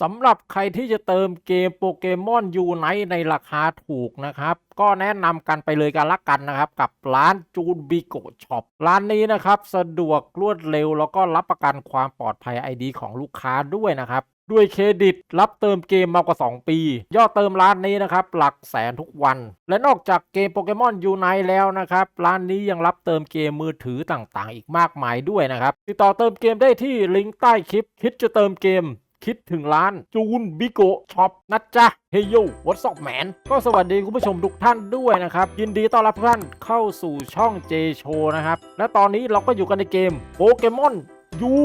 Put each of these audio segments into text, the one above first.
สำหรับใครที่จะเติมเกมโปเกมอนยูไนในราคาถูกนะครับ ก็แนะนำกันไปเลยกันละกันนะครับ กับร้านจูนบิโกช็อปร้านนี้นะครับ สะดวกรวดเร็ว แล้วก็รับประกันความปลอดภัย ID ของลูกค้าด้วยนะครับ ด้วยเครดิตรับเติมเกมมากกว่า 2 ปี ยอดเติมร้านนี้นะครับ หลักแสนทุกวัน และนอกจากเกมโปเกมอนยูไนแล้วนะครับ ร้านนี้ยังรับเติมเกมมือถือต่างๆ อีกมากมายด้วยนะครับติดต่อเติมเกมได้ที่ลิงก์ใต้คลิปคิดจะเติมเกม คิดถึงร้านจูนบิโกช็อปนะจ๊ะเฮยโยวัตซอกแมนก็สวัสดีคุณผู้ชมทุกท่านด้วยนะครับ ยินดีต้อนรับทุกท่านเข้าสู่ช่องเจโชนะครับ และตอนนี้เราก็อยู่กันในเกมโปเกมอนอยู่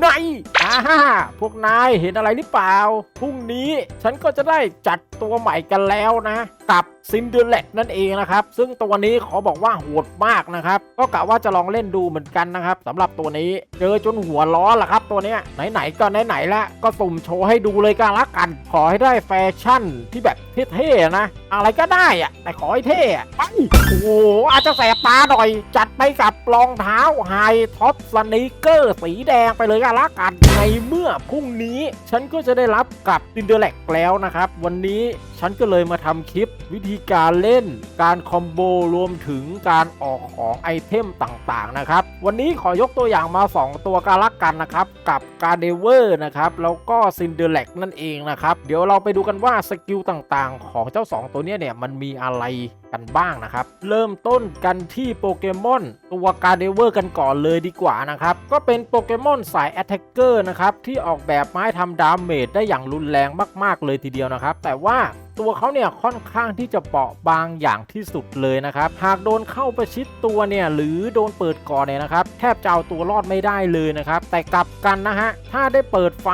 ในอ่าฮ่าพวกนายเห็นอะไรหรือเปล่า พรุ่งนี้ฉันก็จะได้จัดตัวใหม่กันแล้วนะกับซินเดอร์เลตนั่นเองนะครับ ซึ่งตัวนี้ขอบอกว่าโหดมากนะครับ ก็กะว่าจะลองเล่นดูเหมือนกันนะครับสำหรับตัวนี้เจอจนหัวร้อนละครับ ตัวเนี้ยไหนๆก็ไหนๆแล้วก็สุ่มโชว์ให้ดูเลยกันละกัน ขอให้ได้แฟชั่นที่แบบเท่ๆนะ อะไรก็ได้อะแต่ขอให้เท่ไปโอ้โหอาจจะแสบตาหน่อย จัดไปกับรองเท้าไฮท็อปสนีกเกอร์สีแดงไปเลยกันละกันในเมื่อพรุ่งนี้ ฉันก็จะได้รับกับซินเดอร์แลกแล้วนะครับ วันนี้ฉันก็เลยมาทำคลิปวิธีการเล่นการคอมโบรวมถึงการออกของไอเทมต่างๆนะครับ วันนี้ขอยกตัวอย่างมา 2 ตัวกันละกันนะครับ กับการเดเวอร์นะครับ แล้วก็ซินเดอร์แลกนั่นเองนะครับ เดี๋ยวเราไปดูกันว่าสกิลต่างๆ ของเจ้า 2 ตัวนี้เนี่ยมันมีอะไรกันบ้างนะครับ เริ่มต้นกันที่โปเกมอนตัวการเดเวอร์กันก่อนเลยดีกว่านะครับ ก็เป็นโปเกมอนสายแอตแทกเกอร์นะครับที่ออกแบบมาให้ทำดาเมจได้อย่างรุนแรงมาก ๆ เลยทีเดียวนะครับ แต่ว่า ตัวเขาเนี่ยค่อนข้างที่จะเปราะบางอย่างที่สุดเลยนะครับ หากโดนเข้าประชิดตัวเนี่ยหรือโดนเปิดก่อนเนี่ยนะครับ แทบจะเอาตัวรอดไม่ได้เลยนะครับ แต่กลับกันนะฮะ ถ้าได้เปิดไฟ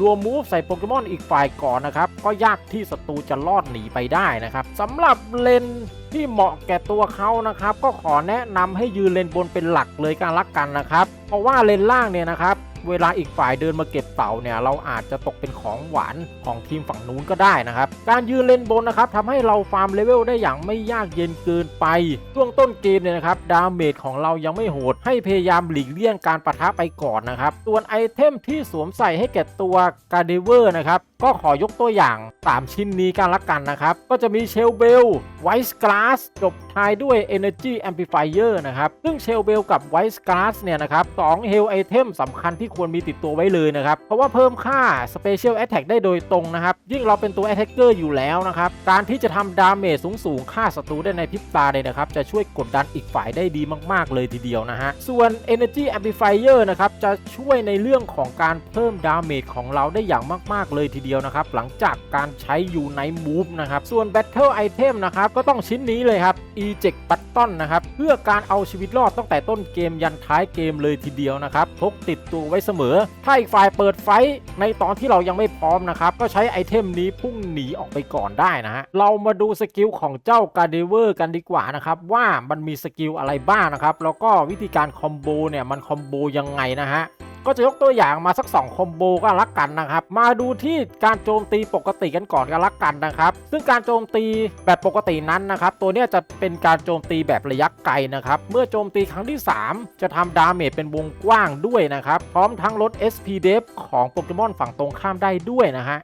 รวมมูฟใส่โปเกมอนอีกฝ่ายก่อนนะครับ ก็ยากที่ศัตรูจะรอดหนีไปได้นะครับสำหรับเลนที่เหมาะแก่ตัวเขานะครับ ก็ขอแนะนำให้ยืนเลนบนเป็นหลักเลยกันละกันนะครับ เพราะว่าเลนล่างเนี่ยนะครับ เวลาอีกฝ่ายเดินมาเก็บเต่าเนี่ยเราอาจจะตกเป็นของหวานของทีมฝั่งนู้นก็ได้นะครับ การยืนเล่นบนนะครับทำให้เราฟาร์มเลเวลได้อย่างไม่ยากเย็นเกินไป ช่วงต้นเกมเนี่ยนะครับดาเมจของเรายังไม่โหด ให้พยายามหลีกเลี่ยงการปะทะไปก่อนนะครับ ส่วนไอเทมที่สวมใส่ให้แก่ตัวกาเดเวอร์นะครับก็ขอยกตัวอย่าง 3 ชิ้นนี้กันละกันนะครับ ก็จะมีเชลเบลไวส์กลาสจบท้ายด้วย Energy Amplifier นะครับ ซึ่งเชลเบลกับไวส์กลาสเนี่ยนะครับสองเฮลไอเทมสำคัญที่ควรมีติดตัวไว้เลยนะครับ เพราะว่าเพิ่มค่า Special Attack ได้โดยตรงนะครับ ยิ่งเราเป็นตัว Attacker อยู่แล้วนะครับ การที่จะทำดาเมจสูงๆฆ่าศัตรูได้ในพริบตาเลยนะครับ จะช่วยกดดันอีกฝ่ายได้ดีมากๆเลยทีเดียวนะฮะ ส่วน Energy Amplifier นะครับ จะช่วยในเรื่องของการเพิ่มดาเมจของเราได้อย่างมากๆเลยทีเดียวนะครับ หลังจากการใช้อยู่ใน Move นะครับ ส่วน Battle Item นะครับก็ต้องชิ้นนี้เลยครับ Eject Button นะครับ เพื่อการเอาชีวิตรอดตั้งแต่ต้นเกมยันท้ายเกมเลยทีเดียวนะครับพกติดตัวไว้เสมอ ถ้าอีกฝ่ายเปิดไฟท์ในตอนที่เรายังไม่พร้อมนะครับ ก็ใช้ไอเทมนี้พุ่งหนีออกไปก่อนได้นะฮะ เรามาดูสกิลของเจ้าการเดเวอร์กันดีกว่านะครับ ว่ามันมีสกิลอะไรบ้างนะครับ แล้วก็วิธีการคอมโบเนี่ยมันคอมโบยังไงนะฮะ ก็จะยกตัวอย่างมาสัก 2 คอมโบก็ล้วกันนะครับ มาดูที่การโจมตีปกติกันก่อนกันละกันนะครับ ซึ่งการโจมตีแบบปกตินั้นนะครับ ตัวเนี้ยจะเป็นการโจมตีแบบระยะไกลนะครับ เมื่อโจมตีครั้งที่ 3 จะทำดาเมจเป็นวงกว้างด้วยนะครับ พร้อมทั้งลด SP d e f ของโปเกมอนฝั่งตรงข้ามได้ด้วยนะฮะ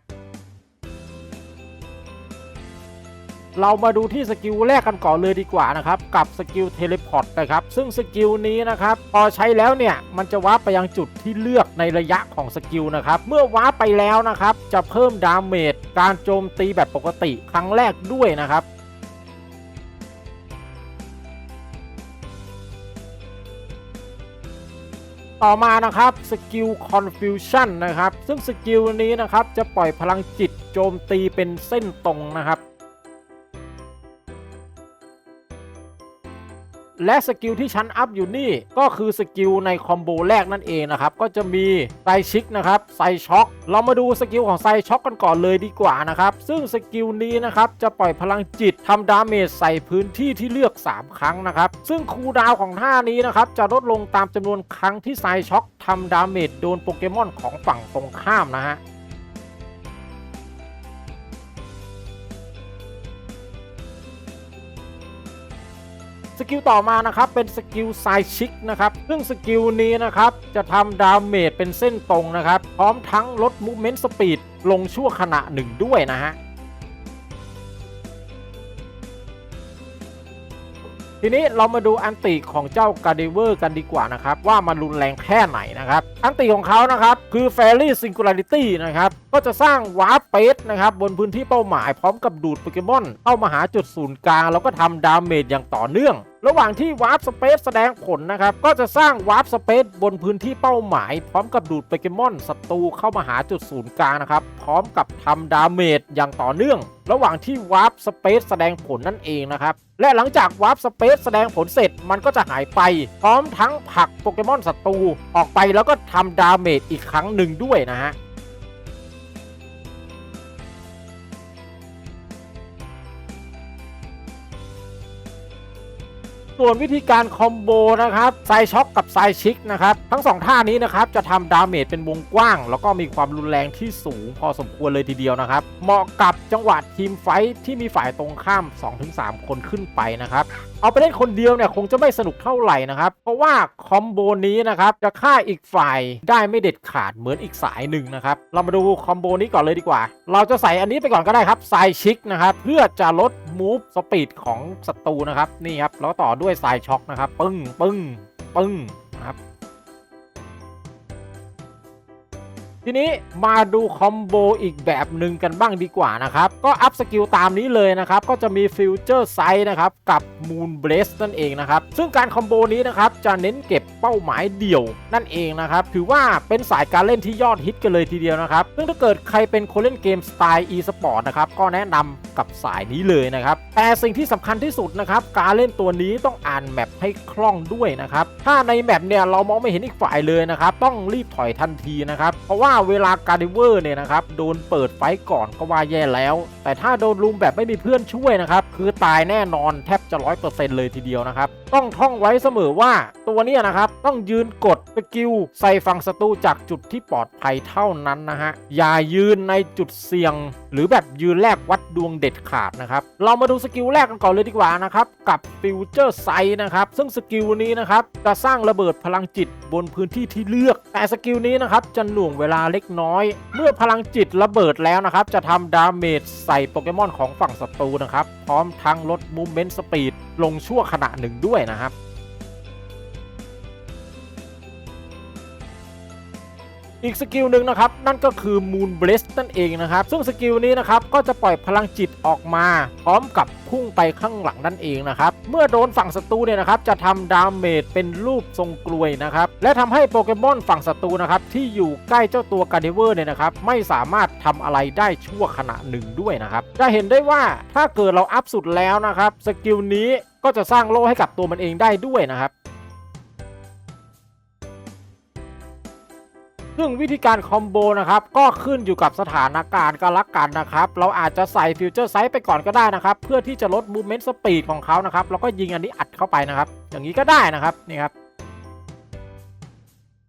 เรามาดูที่สกิลแรกกันก่อนเลยดีกว่านะครับ กับสกิลเทเลพอร์ตนะครับ ซึ่งสกิลนี้นะครับ พอใช้แล้วเนี่ยมันจะวาร์ปไปยังจุดที่เลือกในระยะของสกิลนะครับ เมื่อวาร์ปไปแล้วนะครับ จะเพิ่มดาเมจการโจมตีแบบปกติครั้งแรกด้วยนะครับต่อมานะครับสกิล Confusion นะครับ ซึ่งสกิลนี้นะครับจะปล่อยพลังจิตโจมตีเป็นเส้นตรงนะครับ และสกิลที่ชั้นอัพอยู่นี่ก็คือสกิลในคอมโบแรกนั่นเองนะครับ ก็จะมีไซชิกนะครับไซช็อคเรามาดูสกิลของไซช็อคกันก่อนเลยดีกว่านะครับ ซึ่งสกิลนี้นะครับจะปล่อยพลังจิตทำดาเมจใส่พื้นที่ที่เลือก 3 ครั้งนะครับ ซึ่งคูดาวของท่านี้นะครับจะลดลงตามจำนวนครั้งที่ไซช็อคทำดาเมจโดนโปเกมอนของฝั่งตรงข้ามนะฮะ สกิลต่อมานะครับเป็นสกิลไซชิกนะครับซึ่งสกิลนี้นะครับจะทำดาเมจเป็นเส้นตรงนะครับ พร้อมทั้งลดมูเมนต์สปีดลงชั่วขณะหนึ่งด้วยนะฮะ ทีนี้เรามาดูอันติของเจ้ากาเดเวอร์กันดีกว่านะครับว่ามันรุนแรงแค่ไหนนะครับ อันติของเขานะครับคือ Fairy Singularity นะครับก็จะสร้างวาร์ปเพสนะครับบนพื้นที่เป้าหมายพร้อมกับดูดโปเกมอนเข้ามาหาจุดศูนย์กลางแล้วก็ทำดาเมจอย่างต่อเนื่อง ระหว่างที่วาร์ปสเปซแสดงผลนะครับ ก็จะสร้างวาร์ปสเปซบนพื้นที่เป้าหมาย พร้อมกับดูดโปเกมอนศัตรูเข้ามาหาจุดศูนย์กลางนะครับ พร้อมกับทำดาเมจอย่างต่อเนื่อง ระหว่างที่วาร์ปสเปซแสดงผลนั่นเองนะครับ และหลังจากวาร์ปสเปซแสดงผลเสร็จมันก็จะหายไป พร้อมทั้งผลักโปเกมอนศัตรูออกไปแล้วก็ทำดาเมจอีกครั้งหนึ่งด้วยนะฮะ ส่วนวิธีการคอมโบนะครับไซช็อคกับไซชิกนะครับทั้งสองท่านี้นะครับจะทำดาเมจเป็นวงกว้าง แล้วก็มีความรุนแรงที่สูงพอสมควรเลยทีเดียวนะครับ เหมาะกับจังหวะทีมไฟท์ที่มีฝ่ายตรงข้าม 2-3 คนขึ้นไปนะครับเอาไปเล่นคนเดียวเนี่ยคงจะไม่สนุกเท่าไหร่นะครับ เพราะว่าคอมโบนี้นะครับจะฆ่าอีกฝ่ายได้ไม่เด็ดขาดเหมือนอีกสายหนึ่งนะครับเรามาดูคอมโบนี้ก่อนเลยดีกว่า เราจะใส่อันนี้ไปก่อนก็ได้ครับไซชิกนะครับเพื่อจะลด มูฟสปีดของศัตรูนะครับนี่ครับแล้วต่อด้วยสายช็อคนะครับ ปึ้งปึ้งปึ้ง ทีนี้มาดูคอมโบอีกแบบหนึ่งกันบ้างดีกว่านะครับ ก็อัพสกิลตามนี้เลยนะครับ ก็จะมีฟิวเจอร์ไซส์นะครับ กับ Moon b l a z e นั่นเองนะครับ ซึ่งการคอมโบนี้นะครับ จะเน้นเก็บเป้าหมายเดี่ยวนั่นเองนะครับ ถือว่าเป็นสายการเล่นที่ยอดฮิตกันเลยทีเดียวนะครับ ซึ่งถ้าเกิดใครเป็นคนเล่นเกมสไตล์ e-sport นะครับ ก็แนะนำกับสายนี้เลยนะครับ แต่สิ่งที่สำคัญที่สุดนะครับ การเล่นตัวนี้ต้องอ่านแมปให้คล่องด้วยนะครับ ถ้าในแมปเนี่ยเรามองไม่เห็นอีกฝ่ายเลยนะครับ ต้องรีบถอยทันทีนะครับ เพราะว่าเวลาการดิเวอร์เนี่ยนะครับโดนเปิดไฟก่อนก็ว่าแย่แล้ว แต่ถ้าโดนลุมแบบไม่มีเพื่อนช่วยนะครับคือตายแน่นอนแทบจะร้อยเปอร์เซ็นต์เลยทีเดียวนะครับต้องท่องไว้เสมอว่าตัวเนี้นะครับต้องยืนกดสกิลใส่ฝั่งศัตรูจากจุดที่ปลอดภัยเท่านั้นนะฮะอย่ายืนในจุดเสี่ยง หรือแบบยืนแลกวัดดวงเด็ดขาดนะครับเรามาดูสกิลแรกกันก่อนเลยดีกว่านะครับกับฟิวเจอร์ไซนะครับซึ่งสกิลนี้นะครับจะสร้างระเบิดพลังจิตบนพื้นที่ที่เลือก แต่สกิลนี้นะครับจะหน่วงเวลาเล็กน้อย เมื่อพลังจิตระเบิดแล้วนะครับ จะทำดาเมจใส่โปเกมอนของฝั่งศัตรูนะครับ พร้อมทั้งลดมูเมนต์สปีดลงชั่วขณะหนึ่งด้วยนะครับ อีกสกิลหนึ่งนะครับนั่นก็คือ Moon b l a s t นั่นเองนะครับซึ่งสกิลนี้นะครับก็จะปล่อยพลังจิตออกมาพร้อมกับพุ่งไปข้างหลังนั่นเองนะครับเมื่อโดนฝั่งศัตรูเนี่ยนะครับจะทำดาเมจเป็นรูปทรงกลวยนะครับและทำให้โปเกมอนฝั่งศัตรูนะครับที่อยู่ใกล้เจ้าตัวการเดเวอร์เนี่ยนะครับไม่สามารถทำอะไรได้ชั่วขณะหนึ่งด้วยนะครับจะเห็นได้ว่าถ้าเกิดเราอัพสุดแล้วนะครับสกิลนี้ก็จะสร้างโล่ให้กับตัวมันเองได้ด้วยนะครับ ซึ่งวิธีการคอมโบนะครับก็ขึ้นอยู่กับสถานการณ์ก็ลักกันนะครับ เราอาจจะใส่ฟิวเจอร์ไซส์ไปก่อนก็ได้นะครับ เพื่อที่จะลดมูเมนต์สปีดของเขานะครับแล้วก็ยิงอันนี้อัดเข้าไปนะครับ อย่างนี้ก็ได้นะครับนี่ครับ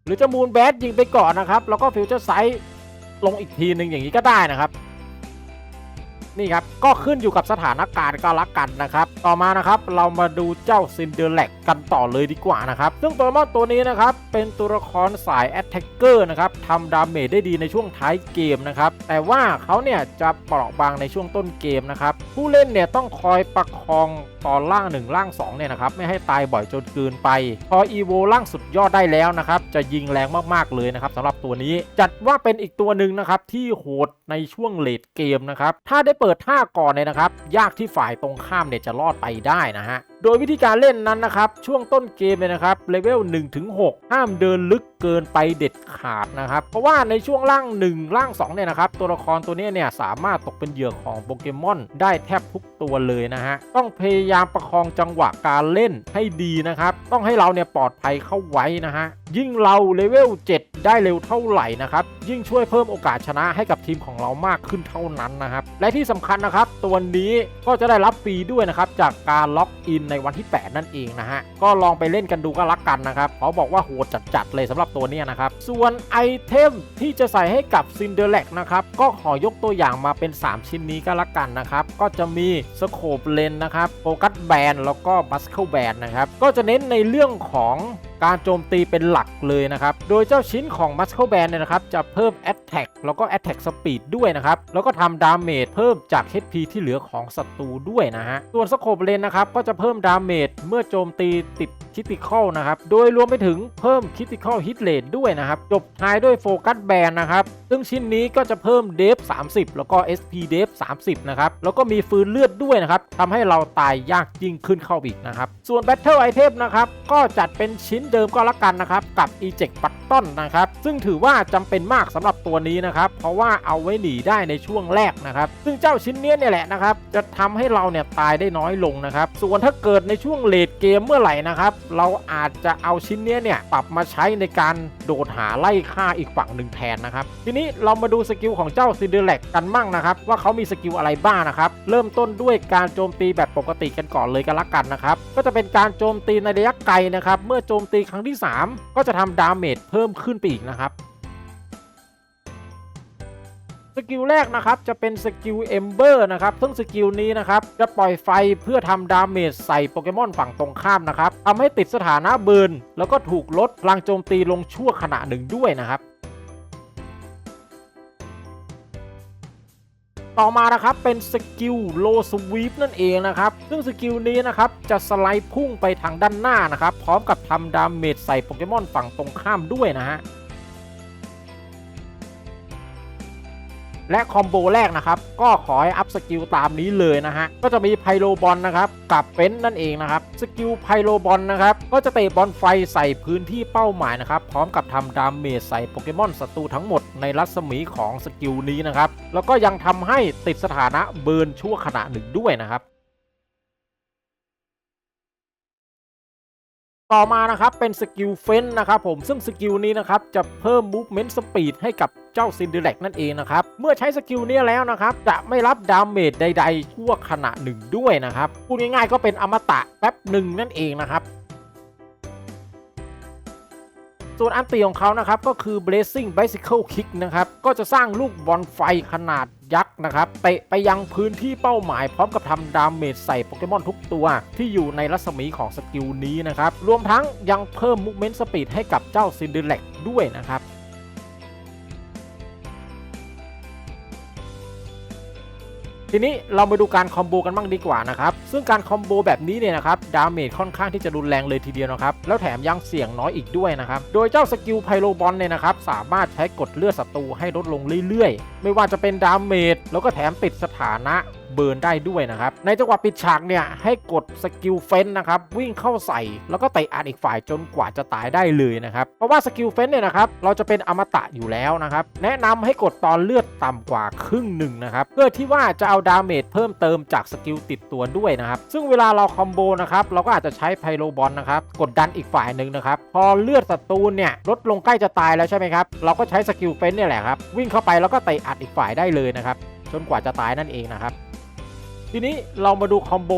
หรือจะมูนแบดยิงไปก่อนนะครับ แล้วก็ฟิวเจอร์ไซส์ลงอีกทีหนึ่งอย่างนี้ก็ได้นะครับ นี่ครับ ก็ขึ้นอยู่กับสถานการณ์ก็ลักกันนะครับ ต่อมานะครับเรามาดูเจ้าซินเดอร์แลกกันต่อเลยดีกว่านะครับ ซึ่งโปเกมอนตัวนี้นะครับ เป็นตัวละครสายแอตแทกเกอร์นะครับทำดาเมจได้ดีในช่วงท้ายเกมนะครับ แต่ว่าเขาเนี่ยจะเปราะบางในช่วงต้นเกมนะครับ ผู้เล่นเนี่ยต้องคอยประคองตอนล่าง 1 ล่าง 2 เนี่ยนะครับ ไม่ให้ตายบ่อยจนเกินไป พออีโวล่างสุดยอดได้แล้วนะครับ จะยิงแรงมากๆเลยนะครับสำหรับตัวนี้ จัดว่าเป็นอีกตัวหนึ่งนะครับที่โหดในช่วงเลดเกมนะครับ ถ้าได้เปิดิดท่าก่อนเนี่ยนะครับ ยากที่ฝ่ายตรงข้ามเนี่ยจะรอดไปได้นะฮะ โดยวิธีการเล่นนั้นนะครับ ช่วงต้นเกมเนี่ยนะครับเลเวล1-6ห้ามเดินลึกเกินไปเด็ดขาดนะครับ เพราะว่าในช่วงล่าง 1 ล่าง 2 เนี่ยนะครับ ตัวละครตัวนี้เนี่ยสามารถตกเป็นเหยื่อของโปเกมอนได้แทบทุกตัวเลยนะฮะ ต้องพยายามประคองจังหวะการเล่นให้ดีนะครับ ต้องให้เราเนี่ยปลอดภัยเข้าไว้นะฮะ ยิ่งเราเลเวล7 ได้เร็วเท่าไหร่นะครับ ยิ่งช่วยเพิ่มโอกาสชนะให้กับทีมของเรามากขึ้นเท่านั้นนะครับ และที่สำคัญนะครับ ตัวนี้ก็จะได้รับฟรีด้วยนะครับจากการล็อกอินในในวันที่ 8 นั่นเองนะฮะ ก็ลองไปเล่นกันดูก็รักกันนะครับเขาบอกว่าโหดจัดๆเลยสำหรับตัวนี้นะครับ ส่วนไอเทมที่จะใส่ให้กับซินเดอร์แลกนะครับ ก็ขอยกตัวอย่างมาเป็น 3 ชิ้นนี้ก็รักกันนะครับ ก็จะมีสโคปเลนนะครับโฟกัสแบนแล้วก็บัสเคิลแบนนะครับ ก็จะเน้นในเรื่องของ การโจมตีเป็นหลักเลยนะครับ โดยเจ้าชิ้นของ Muscle Band เนี่ยนะครับจะเพิ่ม Attack แล้วก็ Attack Speed ด้วยนะครับ แล้วก็ทำดาเมจเพิ่มจาก HP ที่เหลือของศัตรูด้วยนะฮะ ส่วนสโคบเลนนะครับก็จะเพิ่มดาเมจเมื่อโจมตีติดคิติคอลนะครับ โดยรวมไปถึงเพิ่มคิติคอลฮิตเลนด้วยนะครับ จบท้ายด้วยโฟกัสแบนนะครับซึ่งชิ้นนี้ก็จะเพิ่มเดฟ 30 แล้วก็ SP เดฟ 30 นะครับ แล้วก็มีฟืนเลือดด้วยนะครับทำให้เราตายยากยิ่งขึ้นเข้าอีกนะครับ ส่วน Battle Item นะครับ ก็จัดเป็นชิ้นเดิมก็แล้วกันนะครับ กับ Eject Button นะครับ ซึ่งถือว่าจำเป็นมากสำหรับตัวนี้นะครับ เพราะว่าเอาไว้หนีได้ในช่วงแรกนะครับ ซึ่งเจ้าชิ้นเนี้ยเนี่ยแหละนะครับ จะทำให้เราเนี่ยตายได้น้อยลงนะครับ ส่วนถ้าเกิดในช่วงเลดเกมเมื่อไหร่นะครับ เราอาจจะเอาชิ้นเนี้ยเนี่ยปรับมาใช้ในการโดดหาไล่ฆ่าอีกฝั่งหนึ่งแทนนะครับ ทีนี้เรามาดูสกิลของเจ้าซินเดอร์แลกกันมั่งนะครับว่าเขามีสกิลอะไรบ้างนะครับเริ่มต้นด้วยการโจมตีแบบปกติกันก่อนเลยกันละกันนะครับก็จะเป็นการโจมตีในระยะไกลนะครับเมื่อโจมตีครั้งที่ 3 ก็จะทำดาเมจเพิ่มขึ้นไปอีกนะครับสกิลแรกนะครับจะเป็นสกิลเอมเบอร์นะครับซึ่งสกิลนี้นะครับจะปล่อยไฟเพื่อทำดาเมจใส่โปเกมอนฝั่งตรงข้ามนะครับทำให้ติดสถานะเบิร์นแล้วก็ถูกลดพลังโจมตีลงชั่วขณะหนึ่งด้วยนะครับ ต่อมานะครับเป็นสกิลโลสวีปนั่นเองนะครับ ซึ่งสกิลนี้นะครับจะสไลด์พุ่งไปทางด้านหน้านะครับ พร้อมกับทำดาเมจใส่โปเกมอนฝั่งตรงข้ามด้วยนะฮะ และคอมโบแรกนะครับ ก็ขอให้อัพสกิลตามนี้เลยนะฮะ ก็จะมีไพโลบอลนะครับ กับเฟนนั่นเองนะครับ สกิลไพโลบอลนะครับ ก็จะเตะบอลไฟใส่พื้นที่เป้าหมายนะครับ พร้อมกับทำดาเมจใส่โปเกมอนศัตรูทั้งหมดในรัศมีของสกิลนี้นะครับ แล้วก็ยังทำให้ติดสถานะเบิร์นชั่วขณะหนึ่งด้วยนะครับต่อมานะครับเป็นสกิลเฟ้นนะครับผมซึ่งสกิลนี้นะครับจะเพิ่ม Movement Speed ให้กับ เจ้าซินเดอเรกนั่นเองนะครับ เมื่อใช้สกิลนี้แล้วนะครับ จะไม่รับดาเมจใด ๆ ชั่วขณะหนึ่งด้วยนะครับ พูดง่ายๆก็เป็นอมตะแป๊บหนึ่งนั่นเองนะครับส่วนอันตีของเขานะครับก็คือ Blazing Bicycle Kick นะครับก็จะสร้างลูกบอลไฟขนาดยักษ์นะครับเตะไปยังพื้นที่เป้าหมายพร้อมกับทำดาเมจใส่โปเกมอนทุกตัวที่อยู่ในรัศมีของสกิลนี้นะครับ รวมทั้งยังเพิ่มมูเมนต์สปีดให้กับเจ้าซินเดอร์แลกด้วยนะครับ ทีนี้เรามาดูการคอมโบกันบ้างดีกว่านะครับ ซึ่งการคอมโบแบบนี้เนี่ยนะครับ ดาเมจค่อนข้างที่จะรุนแรงเลยทีเดียวนะครับ แล้วแถมยังเสี่ยงน้อยอีกด้วยนะครับ โดยเจ้าสกิลไพโลบอลเนี่ยนะครับ สามารถใช้กดเลือดศัตรูให้ลดลงเรื่อยๆ ไม่ว่าจะเป็นดาเมจแล้วก็แถมติดสถานะ เบิร์นได้ด้วยนะครับ ในจังหวะปิดฉากเนี่ยให้กดสกิลเฟนนะครับวิ่งเข้าใส่ แล้วก็เตะอัดอีกฝ่ายจนกว่าจะตายได้เลยนะครับเพราะว่าสกิลเฟนเนี่ยนะครับเราจะเป็นอมตะอยู่แล้วนะครับแนะนำให้กดตอนเลือดต่ำกว่าครึ่งหนึ่งนะครับเพื่อที่ว่าจะเอาดาเมจเพิ่มเติมจากสกิลติดตัวด้วยนะครับซึ่งเวลาเราคอมโบนะครับเราก็อาจจะใช้ไพโลบอลนะครับกดดันอีกฝ่ายหนึ่งนะครับพอเลือดศัตรูเนี่ยลดลงใกล้จะตายแล้วใช่ไหมครับเราก็ใช้สกิลเฟนเนี่ยแหละครับวิ่งเข้าไปแล้วก็เตะอัดอีกฝ่ายได้เลยนะครับจนกว่าจะตายนั่นเองนะครับ ทีนี้เรามาดูคอมโบ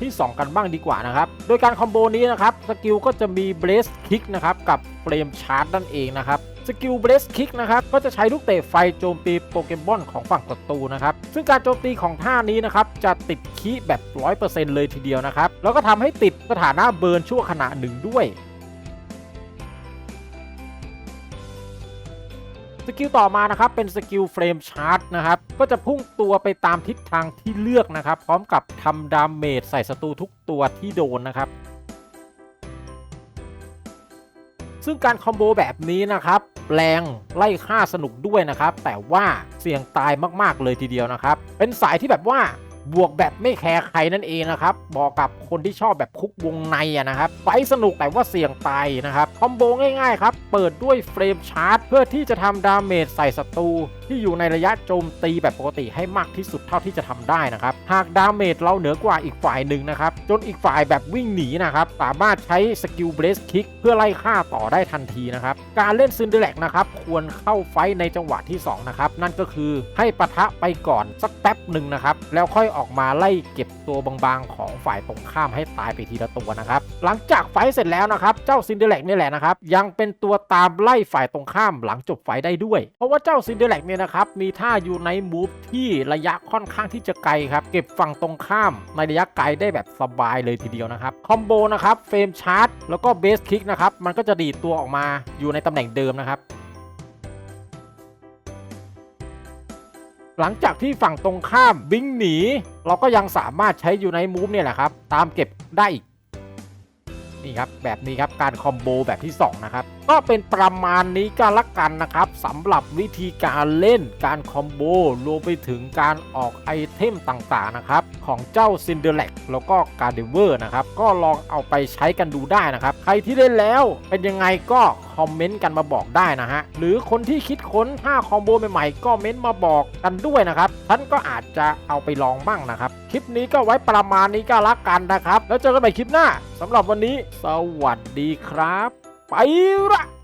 ที่ 2 กันบ้างดีกว่านะครับ โดยการคอมโบนี้นะครับสกิลก็จะมีเบรสคิกนะครับกับเฟรมชาร์จนั่นเองนะครับสกิลเบรสคิกนะครับก็จะใช้ลูกเตะไฟโจมตีโปเกมอนของฝั่งศัตรูนะครับซึ่งการโจมตีของท่านี้นะครับจะติดคีแบบ 100%เลยทีเดียวนะครับแล้วก็ทำให้ติดสถานะเบิร์นชั่วขณะหนึ่งด้วย สกิลต่อมานะครับเป็นสกิลเฟรมชาร์จนะครับก็จะพุ่งตัวไปตามทิศทางที่เลือกนะครับ พร้อมกับทำดาเมจใส่ศัตรูทุกตัวที่โดนนะครับ ซึ่งการคอมโบแบบนี้นะครับแรงไล่ฆ่าสนุกด้วยนะครับ แต่ว่าเสี่ยงตายมากๆเลยทีเดียวนะครับ เป็นสายที่แบบว่า บวกแบบไม่แคร์ใครนั่นเองนะครับบอกกับคนที่ชอบแบบคุกวงในอะนะครับไฟสนุกแต่ว่าเสี่ยงตายนะครับคอมโบง่ายๆครับ เปิดด้วยเฟรมชาร์จ เพื่อที่จะทำดาเมจใส่ศัตรูที่อยู่ในระยะโจมตีแบบปกติให้มากที่สุดเท่าที่จะทำได้นะครับ หากดาเมจเราเหนือกว่าอีกฝ่ายหนึ่งนะครับ จนอีกฝ่ายแบบวิ่งหนีนะครับ สามารถใช้สกิลเบรสคิกเพื่อไล่ฆ่าต่อได้ทันทีนะครับ การเล่นซินเดอเรกนะครับ ควรเข้าไฟในจังหวะที่ 2 นะครับ นั่นก็คือให้ปะทะไปก่อนสักแป๊บหนึ่งนะครับ แล้วค่อยออกมาไล่เก็บตัวบางๆ ของฝ่ายตรงข้ามให้ตายไปทีละตัวนะครับ หลังจากไฟเสร็จแล้วนะครับ เจ้าซินเดอเรกนี่แหละนะครับ ยังเป็นตัวตามไล่ฝ่ายตรงข้ามหลังจบไฟได้ด้วย เพราะว่าเจ้าซินเดอเรกเนี่ยนะครับ มีท่าอยู่ในมูฟที่ระยะค่อนข้างที่จะไกลครับ เก็บฝั่งตรงข้ามในระยะไกลได้แบบสบายเลยทีเดียวนะครับ คอมโบนะครับ เฟรมชาร์จ แล้วก็เบสคิกนะครับ มันก็จะดีดตัวออกมาอยู่ในตำแหน่งเดิมนะครับ หลังจากที่ฝั่งตรงข้ามวิ่งหนี เราก็ยังสามารถใช้อยู่ในมูฟเนี่ยแหละครับ ตามเก็บได้อีก นี่ครับ แบบนี้ครับการคอมโบแบบที่ 2 นะครับ ก็เป็นประมาณนี้ก็ละกันนะครับสำหรับวิธีการเล่นการคอมโบรวมไปถึงการออกไอเทมต่างๆนะครับ ของเจ้าซินเดอร์แลกแล้วก็การเดเวอร์นะครับ ก็ลองเอาไปใช้กันดูได้นะครับ ใครที่เล่นแล้วเป็นยังไงก็คอมเมนต์กันมาบอกได้นะฮะ หรือคนที่คิดค้น 5 คอมโบใหม่ๆ ก็เม้นต์มาบอกกันด้วยนะครับฉันก็อาจจะเอาไปลองบ้างนะครับ คลิปนี้ก็ไว้ประมาณนี้ก็ละกันนะครับ แล้วเจอกันใหม่คลิปหน้าสำหรับวันนี้ สวัสดีครับ ไปละ